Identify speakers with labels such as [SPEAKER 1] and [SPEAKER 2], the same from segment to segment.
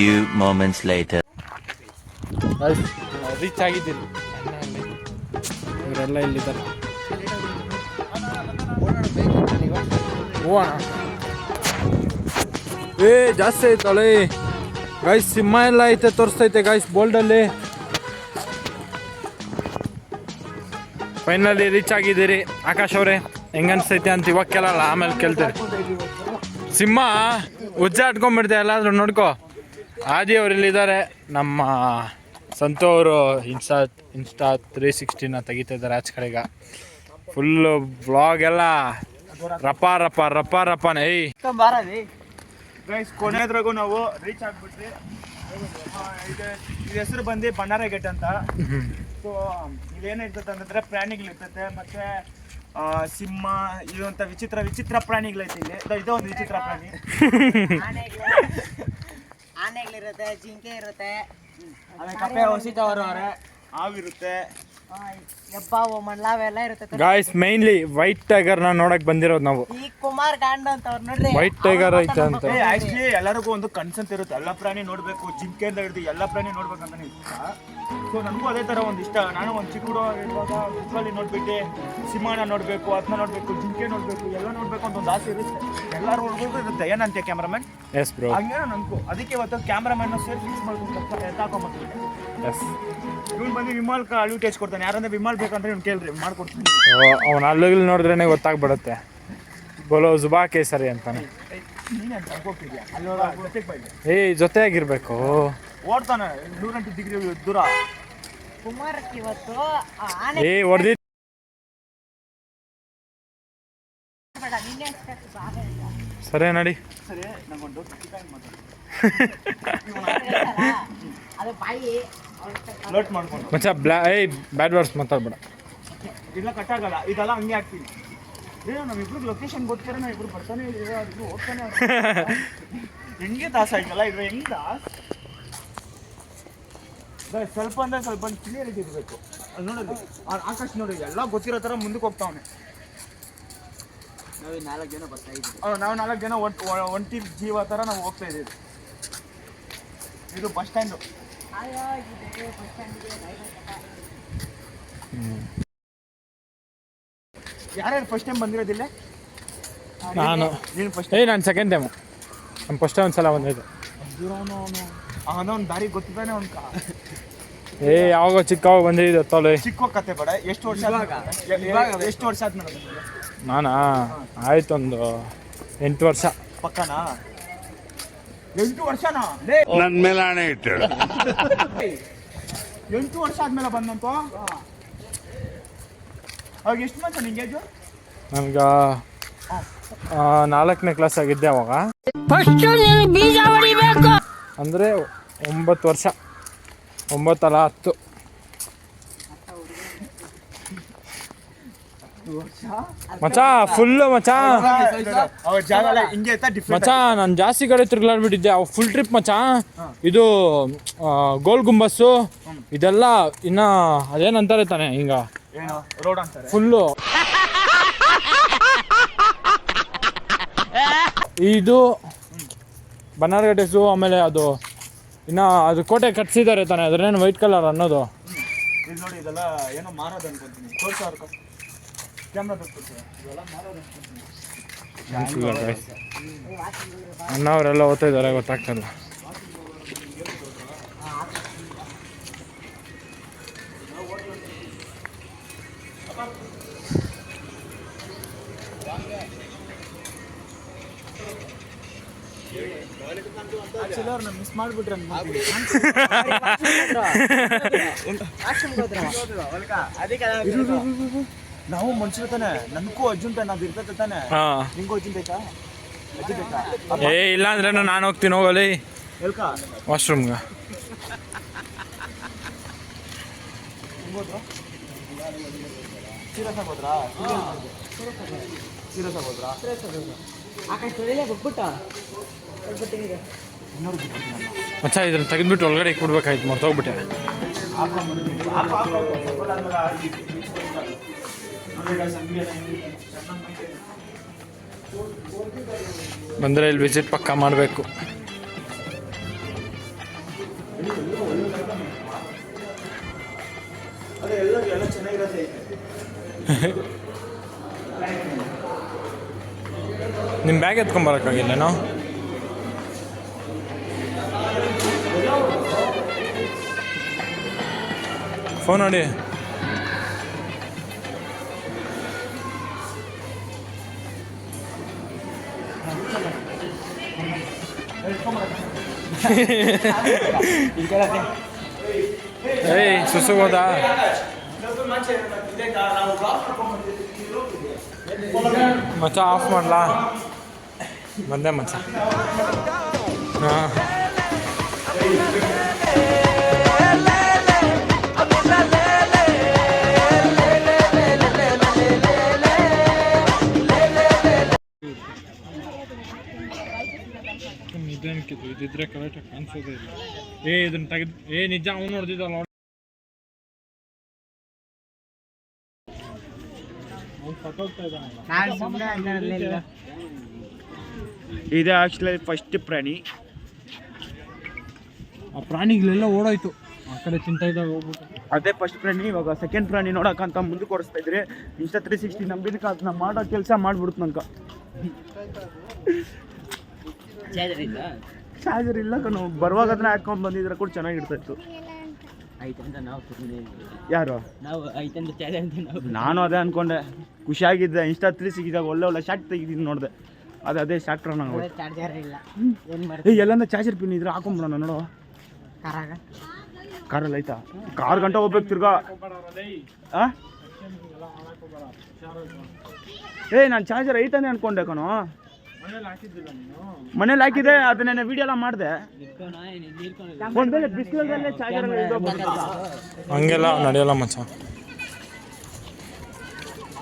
[SPEAKER 1] Few moments later.
[SPEAKER 2] Reach ಆಗಿದ್ದೀರಿ. ಇವರೆಲ್ಲ ಇಲ್ಲಿದ್ದಾರೆ. ಹೋಗೋಣ. ಏ ಜಾಸ್ತಿ ಐತಳೆ ಗಾಯ್ಸ್ ಸಿಂಹ ಎಲ್ಲ ಐತೆ ತೋರಿಸ್ತೈತೆ ಗಾಯ್ಸ್ ಬೋಲ್ಡಲ್ಲಿ ಫೈನಲಿ ರೀಚ್ ಆಗಿದ್ದೀರಿ. ಆಕಾಶ್ ಅವರೇ ಹೆಂಗನ್ಸ್ತೈತೆ ಅಂತ ಇವಾಗ ಕೇಳಲ್ಲ ಆಮೇಲೆ ಕೇಳ್ತೀರಿ ಸಿಂಹ ಉಜ್ಜಾಟ್ಕೊಂಡ್ಬಿಡ್ತೆ ಎಲ್ಲಾದ್ರೂ ನೋಡ್ಕೋ. ಆದಿ ಇಲ್ಲಿದ್ದಾರೆ ನಮ್ಮ ಸಂತು ಅವರು ಇನ್ಸ್ಟಾ ಇನ್ಸ್ಟಾ ತ್ರೀ ಸಿಕ್ಸ್ಟಿನ ತೆಗಿತಾ ಇದ್ದಾರೆ ಆಚೆ ಕಡೆಗ. ಫುಲ್ಲು ಬ್ಲಾಗ್ ಎಲ್ಲ ರಪ ರಪ ರಪ ರಪ್ಪ ಏಯ್.
[SPEAKER 3] ಗೈಸ್ ಕೊನೆದ್ರಾಗೂ ನಾವು ರೀಚ್ ಆಗ್ಬಿಟ್ರಿ. ಇದು ಹೆಸರು ಬಂದು ಬಣ್ಣಾರ ಗೇಟ್ ಅಂತ. ಸೊ ಇಲ್ಲೇನ್ ಇರ್ತದೆ ಅಂತಂದ್ರೆ ಪ್ರಾಣಿಗಳಿರ್ತದೆ ಮತ್ತೆ ಸಿಂಹ, ಇರುವಂತ ವಿಚಿತ್ರ ವಿಚಿತ್ರ ಪ್ರಾಣಿಗಳೈತೆ ಇಲ್ಲಿ. ಇದೊಂದು ಇದು ಒಂದು ವಿಚಿತ್ರ ಪ್ರಾಣಿ.
[SPEAKER 4] ಆನೆಗಳಿರುತ್ತೆ ಜಿಂಕೆ ಇರುತ್ತೆ.
[SPEAKER 3] ಆಮೇಲೆ ಕಪ್ಪೆ ಯಪ್ಪ ಹಾವಿರುತ್ತೆ
[SPEAKER 4] ಹೆಬ್ಬಾವು ಮಂಡ್ಲಾವೆಲ್ಲ ಇರುತ್ತೆ
[SPEAKER 2] ಗಾಯ್ಸ್ ಮೈನ್ಲಿ ವೈಟ್ ಟೈಗರ್ ನಾ ನೋಡಕ್ ಬಂದಿರೋದು ನಾವು.
[SPEAKER 4] ಈ ಕುಮಾರ್ ಕಾಂಡ ಅಂತ ಅವ್ರು ನೋಡ್ರಿ
[SPEAKER 2] ವೈಟ್ ಟೈಗರ್ ಐತೆ ಅಂತ.
[SPEAKER 3] ಆಕ್ಚುಲಿ ಎಲ್ಲರಿಗೂ ಒಂದು ಕನ್ಸಂತ ಇರುತ್ತೆ. ಎಲ್ಲ ಪ್ರಾಣಿ ನೋಡ್ಬೇಕು ಜಿಂಕೆಯಿಂದ ಹಿಡಿದು ಎಲ್ಲ ಪ್ರಾಣಿ ನೋಡ್ಬೇಕಂತಾನೆ ಇಷ್ಟ ಸೊ ನನಗೂ ಅದೇ ಥರ ಒಂದು ಇಷ್ಟ. ನಾನು ಒಂದು ಚಿಕ್ಕ ಹುಡುಗ ಇರುವಾಗ ಬುಕ್ಕಲ್ಲಿ ನೋಡ್ಬಿಟ್ಟು ಸಿಂಹನ ನೋಡಬೇಕು ಅದನ್ನ ನೋಡಬೇಕು ಜಿಂಕೆ ನೋಡಬೇಕು ಎಲ್ಲ ನೋಡಬೇಕು ಅಂತ ಒಂದು ಆಸೆ ಇರುತ್ತೆ. ಎಲ್ಲರೂ ಇರುತ್ತೆ. ಏನಂತೆ ಕ್ಯಾಮ್ರಾಮನ್
[SPEAKER 2] ಎಸ್ ಬ್ರೋ
[SPEAKER 3] ಹಂಗೆ ನನ್ಕು ಅದಕ್ಕೆ ಇವತ್ತು ಕ್ಯಾಮ್ರಾಮನ್ ಸೇರಿ ಫಿಕ್ಸ್ ಮಾಡ್ಕೊಂಡು ಎತ್ತಾಕೊಂಬತ್ತೀನಿ
[SPEAKER 2] ಎಸ್
[SPEAKER 3] ಇವ್ನು ಬಂದು ವಿಮಾಲ್ ಟೇಸ್ಟ್ ಕೊಡ್ತಾನೆ. ಯಾರಂದ್ರೆ ವಿಮಾಲ್ ಬೇಕಂದ್ರೆ ಇವ್ನು ಕೇಳ್ರಿ ಮಾಡ್ಕೊಡ್ತೀನಿ.
[SPEAKER 2] ಅವನ ಅಲ್ಲಿಗೆ ನೋಡಿದ್ರೇನೆ ಗೊತ್ತಾಗ್ಬಿಡುತ್ತೆ. ಬೋಲೋ ಜುಬಾ ಕೇಸರಿ ಅಂತಾನೆ. ಏಯ್ ಜೊತೆಯಾಗಿರ್ಬೇಕು.
[SPEAKER 3] ಓಡ್ತಾನೆ ನೂರೆಂಟು ಡಿಗ್ರಿ ದೂರ.
[SPEAKER 4] ಕುಮಾರಕ್ಕೆ ಇವತ್ತು ಆನೆ
[SPEAKER 2] ಏ ಹೊಡೆದಿ. ಸರಿ ನಡಿ.
[SPEAKER 3] ಸರಿ ನಂಗೊಂದು
[SPEAKER 4] ಅದು ಬಾಯಿ
[SPEAKER 3] ಲೋಟ್ ಮಾಡ್ಕೊಂಡು.
[SPEAKER 2] ಮಚ್ಚ ಬ್ಲಾ ಏಯ್ ಬ್ಯಾಡ್ ವರ್ಡ್ಸ್ ಮಾತಾಡ್ಬೇಡ.
[SPEAKER 3] ಇಲ್ಲ ಕಟ್ಟಾಗಲ್ಲ ಆಗಲ್ಲ. ಇದೆಲ್ಲ ಹಂಗೆ ಆಗ್ತೀನಿ. ಏನು ನಮ್ಮಿಬ್ರಿಗೆ ಲೊಕೇಶನ್ ಗೊತ್ತಿರ ನಾವು ಇಬ್ರು ಬರ್ತಾನೆ ಇದೀವಿ ಅದು ಹೋಗ್ತಾನೆ. ಹೆಂಗೆ ದಾಸ ಆಯ್ತಲ್ಲ ಇದು ಹೆಂಗೆ ದಾಸ್? ಸ್ವಲ್ಪ ಅಂದ್ರೆ ಸ್ವಲ್ಪ ಕ್ಲಿಯರಿಟಿ ಇರಬೇಕು ಅಲ್ಲಿ ನೋಡೋದು ಆಕಾಶ್ ನೋಡಿ ಎಲ್ಲ ಗೊತ್ತಿರೋ ಥರ ಮುಂದಕ್ಕೆ ಹೋಗ್ತಾವನೆ. ನಾವು ನಾಲ್ಕು ಜನ ಬರ್ತಾ ಇದ್ದೀವಿ. ನಾವು ನಾಲ್ಕು ಜನ ಒಂಟ್- ಒ- ಒಂಟಿ ಜೀವ ಥರ ನಾವು ಹೋಗ್ತಾ ಇದ್ದೀವಿ. ಇದು ಬಸ್ ಸ್ಟ್ಯಾಂಡು.
[SPEAKER 4] ಅಯ್ಯೋ,
[SPEAKER 3] ಯಾರ್ಯಾರು ಫಸ್ಟ್ ಟೈಮ್ ಬಂದಿರೋದಿಲ್ಲ
[SPEAKER 2] ನಾನು.
[SPEAKER 3] ನೀನು ಫಸ್ಟ್
[SPEAKER 2] ಏ ನಾನು ಸೆಕೆಂಡ್ ಟೈಮು ನಾನು ಫಸ್ಟ್ ಒಂದು ಸಲ ಬಂದಿದ್ದೆ.
[SPEAKER 3] ಅವನೊಂದು ದಾರಿ ಗೊತ್ತಿದ್ದಾನೆ ಅವ್ನ
[SPEAKER 2] ಏ ಯಾವಾಗ ಚಿಕ್ಕವಾಗ ಬಂದಿದ್ದೆ ತೊಲೆ
[SPEAKER 3] ಚಿಕ್ಕ ಕತೆ ಬೇಡ. ಎಷ್ಟು ವರ್ಷ? ಎಷ್ಟು ವರ್ಷ ಆದ್ಮೇಲೆ?
[SPEAKER 2] ನಾನಾ? ಆಯ್ತು ಒಂದು ಎಂಟು ವರ್ಷ.
[SPEAKER 3] ಪಕ್ಕನಾ? ಎಂಟು ವರ್ಷನಾ? ನನ್ನ
[SPEAKER 5] ನನ್ ಮೇಲೆ ಹಣೆ ಇಟ್ಟು
[SPEAKER 3] ಎಂಟು ವರ್ಷ ಆದ್ಮೇಲೆ ಬಂದಂತ? ಅವಾಗ ಎಷ್ಟು ಮಂತ್ ನಿಂಗೆ
[SPEAKER 2] ನನ್ಗೆ ನಾಲ್ಕನೇ ಕ್ಲಾಸ್ ಆಗಿದ್ದೆ ಅವಾಗ. ಅಂದರೆ ಒಂಬತ್ತು ವರ್ಷ. ಒಂಬತ್ತಲ್ಲ ಹತ್ತು. ಮಚಾ ಫುಲ್ಲು ಮಚಾ ಮಚ ನಾನು ಜಾಸ್ತಿ ಕಡೆ ತಿರುಗಾಡ್ಬಿಟ್ಟಿದ್ದೆ ಅವ್ ಫುಲ್ ಟ್ರಿಪ್ ಮಚಾ ಇದು ಗೋಲ್ ಗುಂಬಸ್ಸು. ಇದೆಲ್ಲ ಇನ್ನ ಅದೇನಂತಾರೆ ತಾನೆ ಹಿಂಗ
[SPEAKER 3] ಏನು ರೋಡ್ ಅಂತಾರೆ.
[SPEAKER 2] ಫುಲ್ಲು ಇದು ಬನ್ನಾರ್ಘಟ್ಟೆ ಝೂ ಆಮೇಲೆ ಅದು ಇನ್ನ ಅದು ಕೋಟೆ ಕಟ್ಸಿದ್ದಾರೆ ತಾನೆ ಅದ್ರೇನು ವೈಟ್ ಕಲರ್ ಅನ್ನೋದು.
[SPEAKER 3] ಇಲ್ಲಿ ನೋಡಿ ಇದೆಲ್ಲ ಏನೋ ಮಾರೋದು ಅನ್ಕೊಂತೀನಿ. ತೋರ್ಸೋ ಅವ್ರ ಕ್ಯಾಮ್ರಾ ತೋರಿಸ್ಕೊಡ್ತೀರಾ ಇದೆಲ್ಲ ಮಾರೋದು ಅನ್ಕೊಂತೀನಿ.
[SPEAKER 2] ಅಣ್ಣವರೆಲ್ಲ ಓದ್ತಾ ಇದ್ದಾರೆ ಗೊತ್ತಾಗ್ತಲ್ಲ
[SPEAKER 3] ಆಕ್ಚುಲಿ ಅವ್ರನ್ನ ಮಿಸ್ ಮಾಡ್ಬಿಟ್ರೆ ನಾವು ಮನುಷ್ಯರು ತಾನೆ ನನಗೂ ಅರ್ಜುನ್ ತಾನೆ ಅದು ಇರ್ತದೆ ತಾನೆ. ನಿಂಗೂ ಅರ್ಜುನ್ ಬೇಕಾ?
[SPEAKER 2] ಏ ಇಲ್ಲ ಅಂದ್ರೆ ನಾನು ಹೋಗ್ತೀನಿ ಹೋಗಲಿ.
[SPEAKER 3] ವಾಶ್ರೂಮ್
[SPEAKER 2] ವಾಶ್ರೂಮ್ಗೆ.
[SPEAKER 3] ಹೋದ್ರಾ? ಆಗೋದ್ರಾ ಹೋದ್ರಾ?
[SPEAKER 4] ಆಕಾಶ ಹೋಗ್ಬಿಟ್ಟ.
[SPEAKER 2] ಮಚ್ಚ ಇದನ್ನ ತೆಗೆದ್ಬಿಟ್ಟು ಒಳಗಡೆ ಕೊಡ್ಬೇಕಾಯ್ತು ಮತ್ತೆ ಹೋಗ್ಬಿಟ್ಟೆ ಬಂದರೆ ಇಲ್ಲಿ ವಿಸಿಟ್ ಪಕ್ಕ ಮಾಡಬೇಕು. ನಿಮ್ಮ ಬ್ಯಾಗ್ ಎತ್ಕೊಂಬರಕ್ಕಾಗಿಲ್ಲೇನೋ ಫೋನ್ ನೋಡಿ ಏಯ್ ಸುಸುಗೋದಾ ಮಚ್ಚ ಆಫ್ ಮಾಡ್ಲಾ ಬಂದೆ ಮಚ್ಚ ಹಾಂ ಇದೇನಕ್ಕಿದು ಇದಿದ್ರೆ ಕರೆಕ್ಟಾಗಿ ಕಾಣಿಸೋದೇ ಇಲ್ಲ. ಏ ಇದನ್ನ ತೆಗೆದು ಏ ನಿಜ ಅವ್ನು ನೋಡ್ದಿದ್ದಲ್ಲ
[SPEAKER 3] ಇದೇ ಆಕ್ಚುಲಿ ಫಸ್ಟ್ ಪ್ರಾಣಿ.
[SPEAKER 2] ಆ ಪ್ರಾಣಿಗಳೆಲ್ಲ ಓಡೋಯ್ತು. ಆ ಕಡೆ ತಿಂತ ಇದ್ದಾಗ ಹೋಗ್ಬಿಟ್ಟು.
[SPEAKER 3] ಅದೇ ಫಸ್ಟ್ ಪ್ರಾಣಿ ಇವಾಗ ಸೆಕೆಂಡ್ ಪ್ರಾಣಿ ನೋಡಕ್ಕಂತ ಮುಂದೆ ಕೊಡಿಸ್ತಾ ಇದ್ರೆ ಇಷ್ಟ ತ್ರೀ ಸಿಕ್ಸ್ಟಿ ನಂಬಿದಕ್ಕೆ ಅದನ್ನ ಮಾಡೋ ಕೆಲಸ ಮಾಡ್ಬಿಡ್ತು ನಂಗೆ. ಚಾರ್ಜರ್ ಇಲ್ಲ ಕಣೋ. ಬರುವಾಗ ಅದನ್ನ ಹಾಕೊಂಡು ಬಂದಿದ್ರೆ ಕೂಡ ಚೆನ್ನಾಗಿರ್ತಾ ಇತ್ತು
[SPEAKER 4] ಐತಂತ ನಾವು ಸುಮ್ಮನೆ
[SPEAKER 3] ಯಾರು?
[SPEAKER 4] ನಾವು ಐತಂತ ಚಾಲೆ ಅಂತ ನಾವು
[SPEAKER 3] ನಾನು ಅದೇ ಅನ್ಕೊಂಡೆ. ಖುಷಿಯಾಗಿದ್ದೆ. ಇನ್ಸ್ಟಾ ತ್ರೀ ಸಿಕ್ಕಿದಾಗ ಒಳ್ಳೆ ಒಳ್ಳೆ ಶಾರ್ಟ್ ತೆಗಿದ್ದೀನಿ ನೋಡಿದೆ. ಅದು ಅದೇ ಶಾರ್ಟ್ ನಂಗೆ
[SPEAKER 4] ಚಾರ್ಜರ್ ಇಲ್ಲ. ಏನು ಮಾಡ್ತೀವಿ?
[SPEAKER 3] ಎಲ್ಲಂದ ಚಾರ್ಜರ್ ಪಿನ್ ಇದ್ರೆ ಹಾಕೊಂಬಿಡೋಣ ನೋಡು.
[SPEAKER 4] ಕಾರಾಗ?
[SPEAKER 3] ಕಾರಲ್ಲಿ ಐತಾ ಕಾರ್ ಗಂಟೆ ಹೋಗ್ಬೇಕು ತಿರ್ಗಾ. ಆ? ಏ ನಾನು ಚಾರ್ಜರ್ ಐತಾನೆ ಅನ್ಕೊಂಡೆ ಕಣೋ. ಮನೇಲಿ ಹಾಕಿದೆ ನಾನು ವಿಡಿಯೋ ಎಲ್ಲ ಮಾಡಿದೆ. ಒಂದ್ ವೇಳೆ ಬಿಸಿಲಲ್ಲೇ ಚಾರ್ಜರ್
[SPEAKER 2] ಹಂಗೆಲ್ಲ ನಡೆಯಲ್ಲ ಮಚ್ಚ.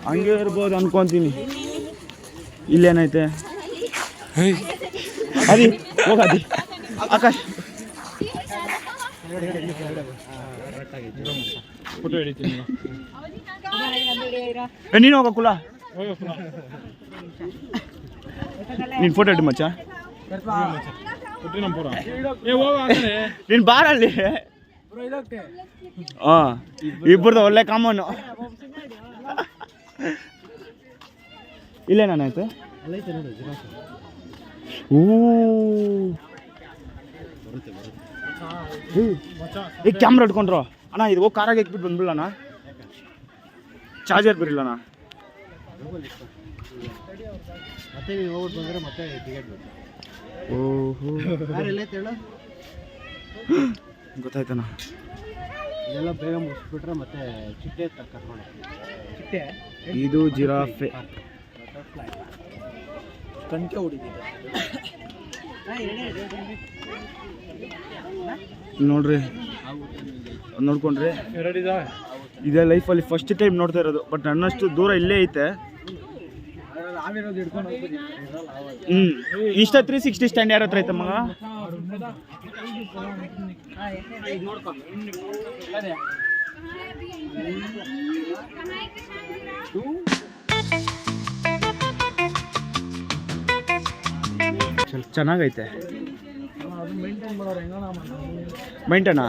[SPEAKER 3] ಹಂಗೆ ಇರ್ಬೋದು ಅನ್ಕೊಂತೀನಿ. ಇಲ್ಲೇನೈತೆ? ಅದಿ ಹೋಗದಿ ಆಕಾಶ್.
[SPEAKER 2] ಫೋಟೋ ಹಿಡಿತೀನಿ
[SPEAKER 3] ನೀನು ಹೋಗ ಕುಲ. ನೀನು ಫೋಟೋ ಇಟ್ಟು ಮಚ್ಚ? ನೀನು ಬಾರಲ್ಲಿ? ಹಾಂ ಇಬ್ಬರದು ಒಳ್ಳೆ ಕಾಮನ್ ಇಲ್ಲೇ ನಾನಾಯ್ತು ಓ ಈಗ ಕ್ಯಾಮ್ರಾ ಇಟ್ಕೊಂಡ್ರು. ಅಣ್ಣ, ಇದು ಹೋಗಿ ಕಾರಾಗೆ ಇಟ್ಬಿಟ್ಟು ಬಂದ್ಬಿಡಣ ಚಾರ್ಜರ್ ಬರಿಲ್ಲಣ್ಣ
[SPEAKER 5] ಮತ್ತೆ ನೀವು ಹೋಗ್ಬಿಟ್ಟು ಬಂದರೆ ಮತ್ತೆ ಟಿಕೆಟ್ ಬೇಕು.
[SPEAKER 3] ಓಹೋ.
[SPEAKER 5] ಯಾರೆಲ್ಲ ಹೇಳು?
[SPEAKER 3] ಗೊತ್ತಾಯ್ತಣ್ಣ.
[SPEAKER 5] ಇದೆಲ್ಲ ಬೇಗ ಮುಗಿಸ್ಬಿಟ್ರೆ ಮತ್ತೆ ಚಿಟ್ಟೆ ಕರ್ಕೊಂಡು ಚಿಟ್ಟೆ?
[SPEAKER 3] ಇದು ಜಿರಾಫೆ.
[SPEAKER 5] ಕಣ್ಕೆ ಹೊಡಿದಿದೆ
[SPEAKER 3] ನೋಡ್ರಿ. ನೋಡ್ಕೊಂಡ್ರಿ. ಇದೇ ಲೈಫಲ್ಲಿ ಫಸ್ಟ್ ಟೈಮ್ ನೋಡ್ತಾ ಇರೋದು ಬಟ್ ನನ್ನಷ್ಟು ದೂರ ಇಲ್ಲೇ ಐತೆ. ಹ್ಮ್. ಇಷ್ಟ ತ್ರೀ ಸಿಕ್ಸ್ಟಿ ಸ್ಟ್ಯಾಂಡ್ ಯಾರ ಹತ್ರ ಐತೆ ಮಗ? ಚೆನ್ನಾಗೈತೆ. ಮೈಂಟನಾ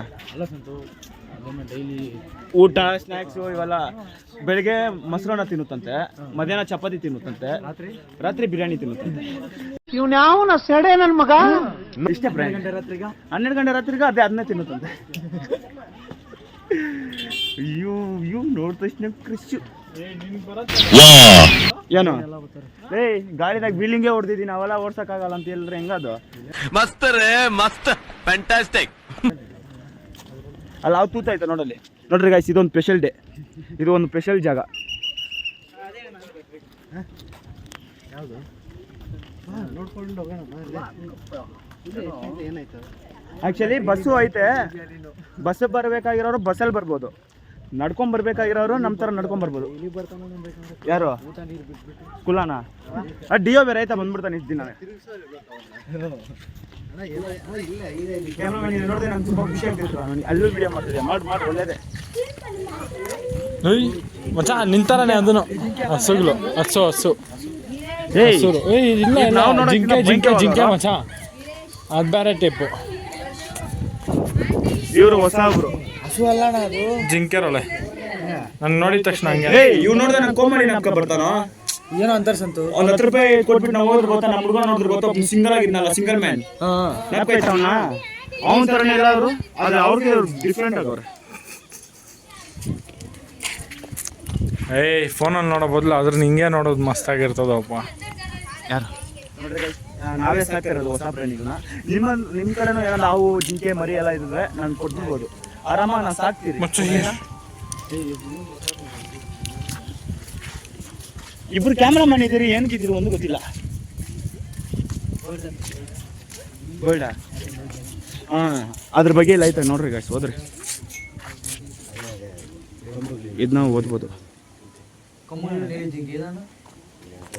[SPEAKER 3] ಊಟ ಸ್ನ್ಯಾಕ್ಸು ಇವೆಲ್ಲ ಬೆಳಿಗ್ಗೆ ಮೊಸರನ್ನ ತಿನ್ನುತ್ತಂತೆ ಮಧ್ಯಾಹ್ನ ಚಪಾತಿ ತಿನ್ನುತ್ತಂತೆ
[SPEAKER 5] ರಾತ್ರಿ?
[SPEAKER 3] ರಾತ್ರಿ ಬಿರಿಯಾನಿ ತಿನ್ನುತ್ತಂತೆ.
[SPEAKER 5] ಇವ್ನ್ಯಾವನ ಸೆಡೆ ನನ್ನ ಮಗ?
[SPEAKER 3] ಇಷ್ಟೇ
[SPEAKER 5] ರಾತ್ರಿಗ?
[SPEAKER 3] ಹನ್ನೆರಡು ಗಂಟೆ ರಾತ್ರಿಗ ಅದೇ ಅದನ್ನೇ ತಿನ್ನುತ್ತಂತೆ. ಅಯ್ಯೋ ಅಯ್ಯೋ ನೋಡಿದ ತಕ್ಷಣ ಕ್ರಿಶ್ಚು ಏನು? ಏಯ್ ಗಾಡಿದಾಗ ಬಿಲ್ಡಿಂಗೇ ಹೊಡೆದಿದ್ದೀನಿ ಅವೆಲ್ಲ ಓಡ್ಸಕ್ಕಾಗಲ್ಲ ಅಂತ ಹೇಳಿದ್ರೆ ಹೆಂಗದು?
[SPEAKER 1] ಮಸ್ತ್ ರೇ ಮಸ್ತ್ ಫ್ಯಾಂಟಾಸ್ಟಿಕ್
[SPEAKER 3] ಅಲ್ಲ ಯಾವ ತೂತ ಐತೆ ನೋಡಲ್ಲಿ? ನೋಡ್ರಿ ಗಾಯ್ಸ್ ಇದೊಂದು ಸ್ಪೆಷಲ್ ಡೇ ಇದು ಒಂದು ಸ್ಪೆಷಲ್ ಜಾಗ. ಆಕ್ಚುಲಿ ಬಸ್ಸು ಐತೆ. ಬಸ್ ಬರಬೇಕಾಗಿರೋರು ಬಸ್ಸಲ್ಲಿ ಬರ್ಬೋದು. ನಡ್ಕೊಂಡ್ ಬರ್ಬೇಕಾಗಿರೋರು ನಮ್ಮ ಥರ ನಡ್ಕೊಂಡ್ ಬರ್ಬೋದು. ಯಾರು? ಕುಲಾನಾ? ಡಿಯೋ ಬೇರೆ ಆಯ್ತಾ ಬಂದ್ಬಿಡ್ತಾನೆ ಇಷ್ಟು ದಿನ. ಅಲ್ಲೂ ವಿಡಿಯೋ ಮಾಡ್ತಿದ್ದೆ ಮಾಡಿ ಮಾಡಿ ಒಳ್ಳೇದೇ
[SPEAKER 2] ಏಯ್ ಮಚ್ಚ ನಿಂತಾರನೆ ಅದನ್ನು. ಹಸುಗಳು. ಹಸು ಹಸು.
[SPEAKER 3] ಏಯ್.
[SPEAKER 2] ಹಸುರು ಏಯ್ ಇಲ್ಲ ಇಲ್ಲ.
[SPEAKER 3] ನಾವು
[SPEAKER 2] ಜಿಂಕೆ ಜಿಂಕೆ ಜಿಂಕೆ ಮಚ್ಚ. ಅದು ಬೇರೆ ಟೈಪು
[SPEAKER 3] ಇವರು ಹೊಸಬ್ರು
[SPEAKER 5] ಹಸು ಅಲ್ಲ ಅದು.
[SPEAKER 2] ಜಿಂಕೆರೊಳೆ ನಾನು ನೋಡಿದ ತಕ್ಷಣ ಹಂಗೆ.
[SPEAKER 3] ಏಯ್ ಇವ್ ನೋಡಿದ್ರೆ ನಾನು ಕೋಮಡಿ ನಾಪ್ಕ ಬರ್ತಾನೋ?
[SPEAKER 5] ಏನೋ ಅಂತಾರೆ ಸಂತು.
[SPEAKER 3] ಒಂದ್ ಹತ್ತು ರೂಪಾಯಿ ಕೊಟ್ಬಿಟ್ಟು ನಾವು ಹೋದ್ರೆ ಗೊತ್ತಾ? ನಮ್ಮ ಹುಡುಗ ನೋಡಿದ್ರೆ ಗೊತ್ತಾ? ಸಿಂಗಲ್ ಆಗಿದ್ನಲ್ಲ ಸಿಂಗಲ್ ಮ್ಯಾನ್
[SPEAKER 5] ಹಾ.
[SPEAKER 3] ನಾಪ್ಕ ಅವನ? ಅವನ ತರನೇ ಎಲ್ಲಾದ್ರು ಆದ್ರೆ ಅವ್ರಿಗೆ ಡಿಫ್ರೆಂಟ್ ಆಗವ್ರೆ
[SPEAKER 2] ಏಯ್ ಫೋನಲ್ಲಿ ನೋಡೋ ಬದಲು ಅದ್ರ ಹಿಂಗೆ ನೋಡೋದು ಮಸ್ತಾಗಿರ್ತದಪ್ಪ
[SPEAKER 3] ಯಾರು? ನಾವೇ ಸಾಕ್ತಿರೋದು ಹೊಸ ಪ್ರಾಣಿಗಳನ್ನ ನಿಮ್ಮ ನಿಮ್ಮ ಕಡೆನೂ ಏನಾದ್ರು ನಾವು ಜಿಂಕೆ ಮರಿ ಎಲ್ಲ ಇದ್ರೆ ನಾನು ಕೊಟ್ಬಿಡ್ಬೋದು. ಆರಾಮಾಗಿ ನಾನು ಸಾಕ್ತೀರಿ ಇಬ್ರು ಕ್ಯಾಮ್ರಾಮನ್ ಇದ್ದೀರಿ ಏನಕ್ಕಿದ್ದೀರಿ ಒಂದು ಗೊತ್ತಿಲ್ಲ. ಗೋಲ್ಡ ಹಾ ಅದ್ರ ಬಗ್ಗೆ ಎಲ್ಲ ಆಯ್ತಾ ನೋಡ್ರಿ ಗಾಯ್ಸ್ ಹೋದ್ರಿ. ಇದು ನಾವು ಓದ್ಬೋದು.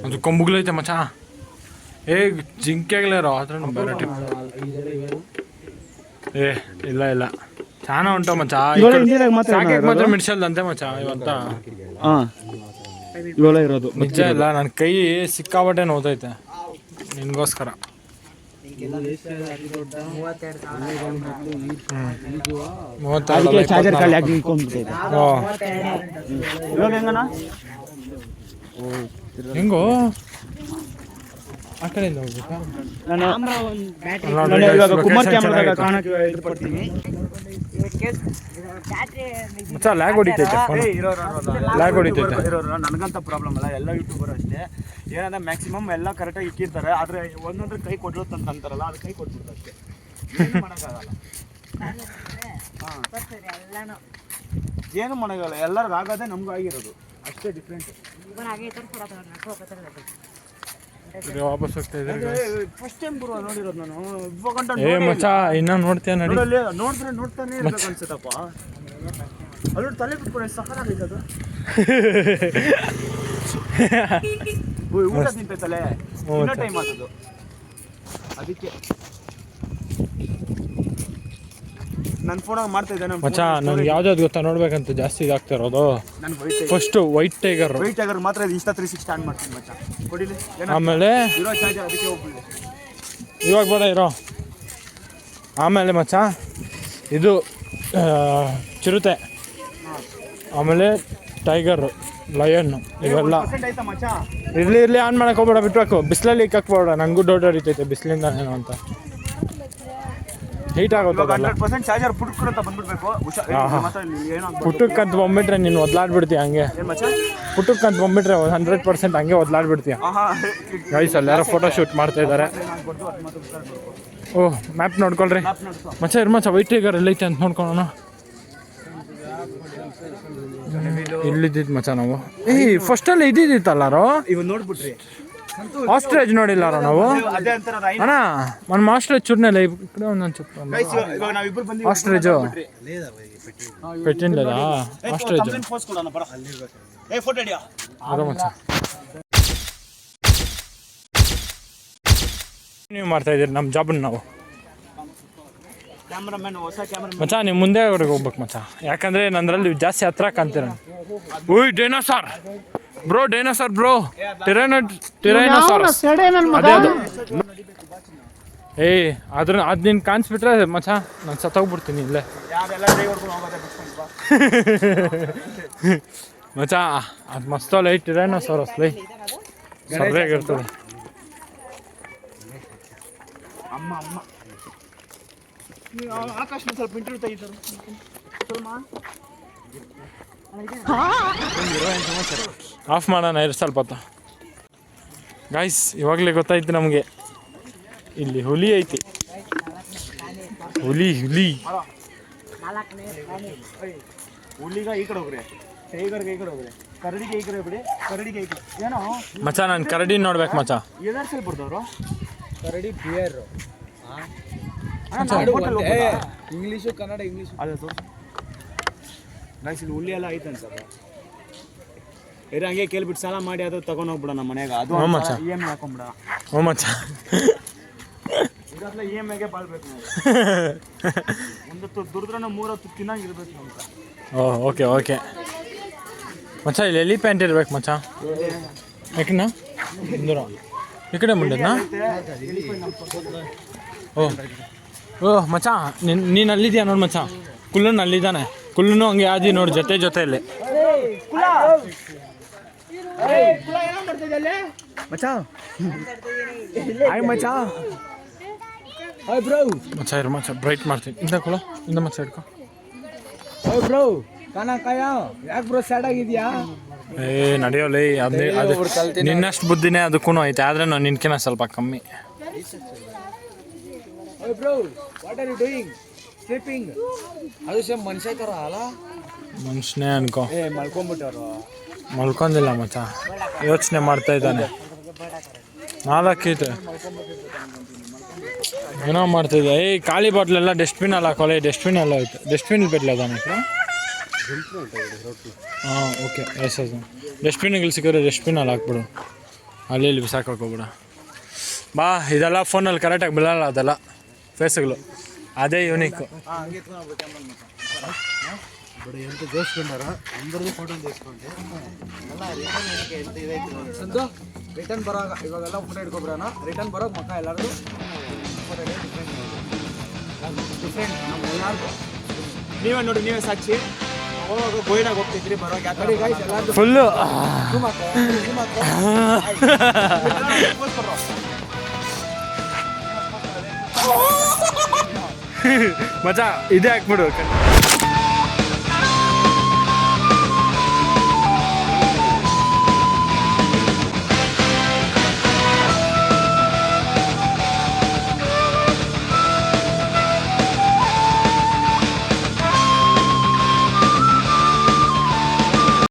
[SPEAKER 2] ಅದು ಕೊಂಬುಗ್ಲೈತೆ ಮಚ್ಚ. ಏ ಜಿಂಕೆ ಅದ್ರ ಬೇರೆ ಟೈಪ್ ಏ ಇಲ್ಲ ಇಲ್ಲ. ಚಾನ ಉಂಟ
[SPEAKER 3] ಹಿಂದಿನಾಗ ಮಾತ್ರ
[SPEAKER 2] ಮಿಡ್ಸಲ್ದಂತೆ ಮಚ್ಚ ಇವತ್ತ.
[SPEAKER 3] ಹಾ. ಇವೆಲ್ಲ ಇರೋದು
[SPEAKER 2] ನಿಜ ಇಲ್ಲ ನನ್ನ ಕೈ ಸಿಕ್ಕಾಬಟ್ಟೆ ನೋತೈತೆ. ನಿನ್ಗೋಸ್ಕರ.
[SPEAKER 3] ಅದಕ್ಕೆ ಚಾರ್ಜರ್ ಖಾಲಿ. ಆಗಿ ಇವಾಗ
[SPEAKER 2] ಹೆಂಗೋ? ಆ ಕಡೆಯಿಂದ ಹೋಗ್ಬೇಕಾ?
[SPEAKER 3] ನಾನು ನಾನು ಇವಾಗ ಕುಮಾರ್ ಕ್ಯಾಮ್ರಾದಾಗ. ಕಾಣಕ್ಕೆ ಇದು ಪಡ್ತೀನಿ
[SPEAKER 2] ಮಚ್ಚ ಲ್ಯಾಗ್ ಹೊಡಿತೈತೆ ಫೋನ್ ಲ್ಯಾಗ್ ಹೊಡಿತೈತೆ.
[SPEAKER 3] ನನಗಂತ ಪ್ರಾಬ್ಲಮ್ ಅಲ್ಲ. ಎಲ್ಲ ಯೂಟ್ಯೂಬರ್ ಅಷ್ಟೇ. ಏನಂದ್ರೆ ಮ್ಯಾಕ್ಸಿಮಮ್ ಎಲ್ಲ ಕರೆಕ್ಟಾಗಿ ಇಕ್ಕಿರ್ತಾರೆ. ಆದ್ರೆ ಒಂದೊಂದು ಕೈ ಕೊಟ್ಟಿರುತ್ತೆ ಅಂತ ಅಂತಾರಲ್ಲ ಅದು ಕೈ ಕೊಟ್ಬಿಡ್ತು ಅಷ್ಟೇ. ಏನು ಮಾಡೋಕ್ಕಾಗಲ್ಲ. ಹಾಂ. ಏನು ಮಾಡೋಕ್ಕಾಗಲ್ಲ. ಎಲ್ಲರಿಗೂ ಆಗೋದೇ ನಮಗೂ ಆಗಿರೋದು. ಅಷ್ಟೇ ಡಿಫ್ರೆಂಟ್
[SPEAKER 2] ವಾಪಸ್ ಹೋಗ್ತಾ ಇದ್ದಾರೆ
[SPEAKER 3] ಫಸ್ಟ್ ಟೈಮ್ ಗುರು ನೋಡಿರೋದು ನಾನು. ಇವಾಗ
[SPEAKER 2] ಏ ಮಚ್ಚ ಇನ್ನ ನೋಡ್ತೀಯ ನಡಿ.
[SPEAKER 3] ನೋಡಲ್ಲಿ ನೋಡಿದ್ರೆ ನೋಡ್ತಾನೆ ಇರ್ಬೇಕು ಅನ್ಸುತ್ತಪ್ಪ. ಅಲ್ಲೂ ತಲೆ ಬಿಟ್ಕೊಂಡು ಸಖತ್ತಾಗೈತೆ ಅದು. ಊಟ ತಿಂತೈತಲೆ ಇನ್ನೂ ಟೈಮ್ ಆಗೋದು ಅದಕ್ಕೆ. ನನ್ನ ಫೋನಾಗ ಮಾಡ್ತಾ ಇದ್ದೆ
[SPEAKER 2] ಮಚ್ಚ ನನ್ಗೆ ಯಾವ್ದಾವ್ದು ಗೊತ್ತಾ ನೋಡ್ಬೇಕಂತ ಜಾಸ್ತಿ ಇದಾಗ್ತಾ ಇರೋದು. ಫಸ್ಟ್ ವೈಟ್ ಟೈಗರ್
[SPEAKER 3] ವೈಟ್ ಆಗೋರು ಮಾತ್ರ ಇನ್ಸ್ಟಾ ಇಷ್ಟ ತ್ರೀ ಸಿಕ್ಸ್ಟಿ ಆನ್ ಮಾಡ್ತೀನಿ ಮಚ್ಚ.
[SPEAKER 2] ಆಮೇಲೆ ಇವಾಗ ಬೇಡ ಇರೋ. ಆಮೇಲೆ ಮಚ್ಚ ಇದು ಚಿರುತೆ. ಆಮೇಲೆ ಟೈಗರ್ ಲಯನ್ನು ಇವೆಲ್ಲ. ಇರಲಿ ಇರಲಿ ಆನ್ ಮಾಡಕ್ಕೆ ಹೋಗ್ಬೇಡ ಬಿಟ್ಬೇಕು. ಬಿಸಿಲಲ್ಲಿ ಇಕ್ಕಾಕ್ಬೇಡ ನನಗೂ ಡೌಟ್ ಹೊಡಿತೈತೆ ಬಿಸಿಲಿಂದ ಏನೋ ಅಂತ. ಹೀಟ್ ಆಗುತ್ತೆ
[SPEAKER 3] ಹಂಡ್ರೆಡ್ ಪರ್ಸೆಂಟ್ ಚಾರ್ಜರ್ ಅಂತ ಬಂದ್ಬಿಡ್ಬೇಕು. ಹುಷಾರ್
[SPEAKER 2] ಆಹಾ.
[SPEAKER 3] ಮಾತ್ರ ಏನೋ
[SPEAKER 2] ಪುಟ್ಟಕ್ಕಂತ ಬಂದ್ಬಿಟ್ರೆ ನೀನು ಒದ್ಲಾಡ್ಬಿಡ್ತೀಯ ಹಂಗೆ?
[SPEAKER 3] ಏನು ಮಚ್ಚ?
[SPEAKER 2] ಪುಟ್ಟಕ್ಕಂತ ಬಂದ್ಬಿಟ್ರೆ ಹಂಡ್ರೆಡ್ ಪರ್ಸೆಂಟ್ ಹಂಗೆ ಒದ್ಲಾಡ್ಬಿಡ್ತೀಯ?
[SPEAKER 3] ಆಹಾ.
[SPEAKER 2] ಗೈಸ್ ಯಾರೋ ಫೋಟೋ ಶೂಟ್ ಮಾಡ್ತಾ ಇದ್ದಾರೆ
[SPEAKER 3] ಅದು ಮಾತ್ರ.
[SPEAKER 2] ಓಹ್ ಮ್ಯಾಪ್ ನೋಡ್ಕೊಳ್ರಿ.
[SPEAKER 3] ಮ್ಯಾಪ್ ನಡ್ಸು.
[SPEAKER 2] ಮಚ್ಚ ಇರ್ ಮಚ್ಚ ವೈಟ್ ಟೈಗರ್ ಎಲ್ಲೈತೆ ಅಂತ ನೋಡ್ಕೊಳೋಣ. ಇಲ್ಲಿದ್ದಿದ್ದು ಮಚ್ಚ ನಾವು? ಏ ಫಸ್ಟಲ್ಲಿ ಇದ್ದಿದ್ದಿತ್ತಲ್ಲಾರೋ
[SPEAKER 3] ಇವ್ ನೋಡ್ಬಿಟ್ರಿ.
[SPEAKER 2] ಆಸ್ಟ್ರೇಜ್ ನೋಡಿಲ್ಲ ನಾವು. ಅಣ್ಣ ಒಂದು ಮಾಸ್ಟ್ರೇಜ್ ಚೂರ್ನೆಲ್ಲ ಕಡೆ ಒಂದೊಂದು
[SPEAKER 3] ಚೂರ್ನ
[SPEAKER 2] ಆಸ್ಟ್ರೇಜು ಪೆಟ್ಟಿಂದ ಆಸ್ಟ್ರೇಜ್ ನೀವು ಮಾಡ್ತಾ ಇದ್ದೀರಿ ನಮ್ಮ ಜಾಬನ್ನ ನಾವು. ಮಚಾ ನೀವು ಮುಂದೆ ಹೋಗ್ಬೇಕು ಮಚ್ಚ. ಯಾಕಂದ್ರೆ ನಂದ್ರಲ್ಲಿ ಜಾಸ್ತಿ ಹತ್ರ ಕಾಣ್ತೀರ ಉಯ್ ಡೈನೋಸಾರ್ ಬ್ರೋ ಡೈನೋಸಾರ್ ಬ್ರೋ ಟಿರೈನ ಟಿರೈನೋಸಾರ್ ಅದೇ ಅದು ಏಯ್ ಅದ್ರ ಅದು ನಿನ್ ಕಾಣಿಸ್ಬಿಟ್ರೆ ಮಚ್ಚ ನಾನು ಸತ್ತೋಗ್ಬಿಡ್ತೀನಿ ಇಲ್ಲೇ ಮಚ ಅದು ಮಸ್ತ ಐ ಟಿರೈನೋಸಾರ್ ಅಸ್ಲೈ ಸರಿಯಾಗಿರ್ತದೆ
[SPEAKER 3] ಅಮ್ಮ ಅಮ್ಮ ಆಕಾಶ್ ಸ್ವಲ್ಪ ಇಂಟರ್ವ್ಯೂ ತೆಗಿತಾರೆ
[SPEAKER 2] ಆಫ್ ಮಾಡೋಣ ಇರು ಸ್ವಲ್ಪ ಹೊತ್ತು. ಗಾಯ್ಸ್ ಇವಾಗಲೇ ಗೊತ್ತಾಯ್ತು ನಮಗೆ. ಇಲ್ಲಿ ಹುಲಿ ಐತಿ. ಹುಲಿ ಹುಲಿ. ಮಚ ನಾನು ಕರಡಿ ನೋಡ್ಬೇಕು
[SPEAKER 3] ಮಚಾ
[SPEAKER 5] ಕರಡಿ bear English Kannada English
[SPEAKER 3] guys ಇಲ್ಲಿ ಹುಲಿ ಎಲ್ಲ ಐತೆ ಅನ್ಸಪ್ಪ ಇರ ಹಂಗೆ ಕೇಳ್ಬಿಟ್ಟು ಸಾಲ ಮಾಡಿ ಅದು ತಗೊಂಡು ಹೋಗ್ಬಿಡ ನಮ್ಮ ಮನೆಗೆ. ಅದು
[SPEAKER 2] ಹ್ಞೂ ಮಚ್ಚ.
[SPEAKER 3] ಇ ಎಂ ಐ ಹಾಕೊಂಡ್ಬಿಡ
[SPEAKER 2] ಹ್ಞೂ ಮಚ್ಚ
[SPEAKER 3] ಇದಾದ್ಮೇಲೆ ಇ ಎಂ ಐಗೆ ಬಾಳ್ಬೇಕು ನಾವು. ಒಂದೊತ್ತು ದುಡಿದ್ರೆ ಮೂರೊತ್ತು ತಿನ್ನಂಗಿರ್ಬೇಕು ಅಂತ
[SPEAKER 2] ಓ ಓಕೆ ಓಕೆ. ಮಚ್ಚ ಇಲ್ಲಿ ಪ್ಯಾಂಟ್ ಇರ್ಬೇಕು ಮಚ್ಚ? ಯಾಕಣ್ಣ ದೂರ ಈ ಕಡೆ ಮುಂಡೆನಾ ಓ. ಮಚ್ಚಾ ಮಚ್ಚ ನೀನ್ ನೀನು ಅಲ್ಲಿದ್ಯಾ ನೋಡಿ ಮಚ್ಚ? ಕುಲ್ಲುನ್ ಅಲ್ಲಿದ್ದಾನೆ ಕುಲ್ಲುನು ಹಂಗೆ ಆದಿ ನೋಡಿ ಜೊತೆ ಜೊತೆಯಲ್ಲಿ ಮಚ್ಚ ಇರು ಮಚ್ಚ ಬ್ರೈಟ್ ಮಾಡ್ತೀನಿ. ಇಂದ ಕುಳ ಇಂದ ಮಚ್ಚ ಹಾಯ್
[SPEAKER 3] ಬ್ರೋ ಯಾಕೆ ಬ್ರೋ ಸ್ಯಾಡ್ ಆಗಿದ್ಯಾ
[SPEAKER 2] ಏ ನಿನ್ನಷ್ಟು ಬುದ್ಧಿನೇ ಅದಕ್ಕೂ ಐತೆ, ಆದ್ರೆ ನಾನು ನಿನ್ಕಿನ ಸ್ವಲ್ಪ ಕಮ್ಮಿ.
[SPEAKER 3] Bro what are you doing sleeping ಅದು ಸೇಮ್ ಮನುಷ್ಯ ತರ ಅಲ್ಲ?
[SPEAKER 2] ಮನುಷ್ಯನೇ ಅನ್ಕೋ.
[SPEAKER 3] ಏ
[SPEAKER 2] ಮಲ್ಕೊಂಡಿಲ್ಲ ಮಚ್ಚ. ಯೋಚನೆ ಮಾಡ್ತಾ ಇದ್ದಾನೆ. ನಾಲ್ಕೈತೆ ಏನೋ ಮಾಡ್ತಿದ್ದೆ ಏಯ್ ಖಾಲಿ ಬಾಟ್ಲೆಲ್ಲ ಡಸ್ಟ್ಬಿನ್ ಅಲ್ಲ ಹಾಕೋಲ್ಲ ಡಸ್ಟ್ಬಿನ್ ಎಲ್ಲ ಹೋಯ್ತು. ಡಸ್ಟ್ಬಿನ್ ಬಿಡ್ಲ ಅದಾನೆ ಹಾಂ ಓಕೆ ಎಸ್ ಎಸ್ ಡಸ್ಟ್ಬಿನ್ಗಳು ಸಿಕ್ಕಿದ್ರೆ ಡಸ್ಟ್ಬಿನಲ್ಲಿ ಹಾಕ್ಬಿಡು. ಅಲ್ಲಿ ಇಲ್ಲಿ ಬಿಸಾಕಕ್ಕೆ ಹೋಗ್ಬಿಡ. ಬಾ ಇದೆಲ್ಲ ಫೋನಲ್ಲಿ ಕರೆಕ್ಟಾಗಿ ಬಿಡೋಲ್ಲ ಅದೆಲ್ಲ. ಫೇಸ್ಗಳು ಅದೇ ಯೂನಿಕ್
[SPEAKER 5] ಬರೀ ಎಂತ ಜೋಸ್ಕೊಂಡಾರ అందరిది ಫೋಟೋ తీసుకుంటే ಎಲ್ಲ ರಿಟರ್ನ್ ಏನಕ್ಕೆ ಎಂತ ಇದೈತಿ ನೋಡಿ
[SPEAKER 3] ಸಂತು ರಿಟರ್ನ್ ಬರೋಗ ಇವಾಗೆಲ್ಲ ಫೋಟೋ ಹಿಡ್ಕೊಬ್ರಣ ರಿಟರ್ನ್ ಬರೋಗ ಮಕ್ಕ ಎಲ್ಲಾರ್ದು ಡಿಫ್ರೆಂಟ್ ನಮ್ಮ ಎಲ್ಲಾರ್ದು ನೀವೇ ನೋಡಿ ನೀವೇ ಸಾಕ್ಷಿ ಹೋಗುವಾಗ ಗೋಯಿನಾಗ ಹೋಗ್ತಿದ್ರಿ ಬರೋಗ ಯಾಕಡೆ ಗೈಸ್ ಎಲ್ಲಾರ್ದು
[SPEAKER 2] ಫುಲ್ಲು
[SPEAKER 3] zoom
[SPEAKER 2] ಮಚ್ಚ ಇದೇ ಹಾಕ್ಬಿಡು.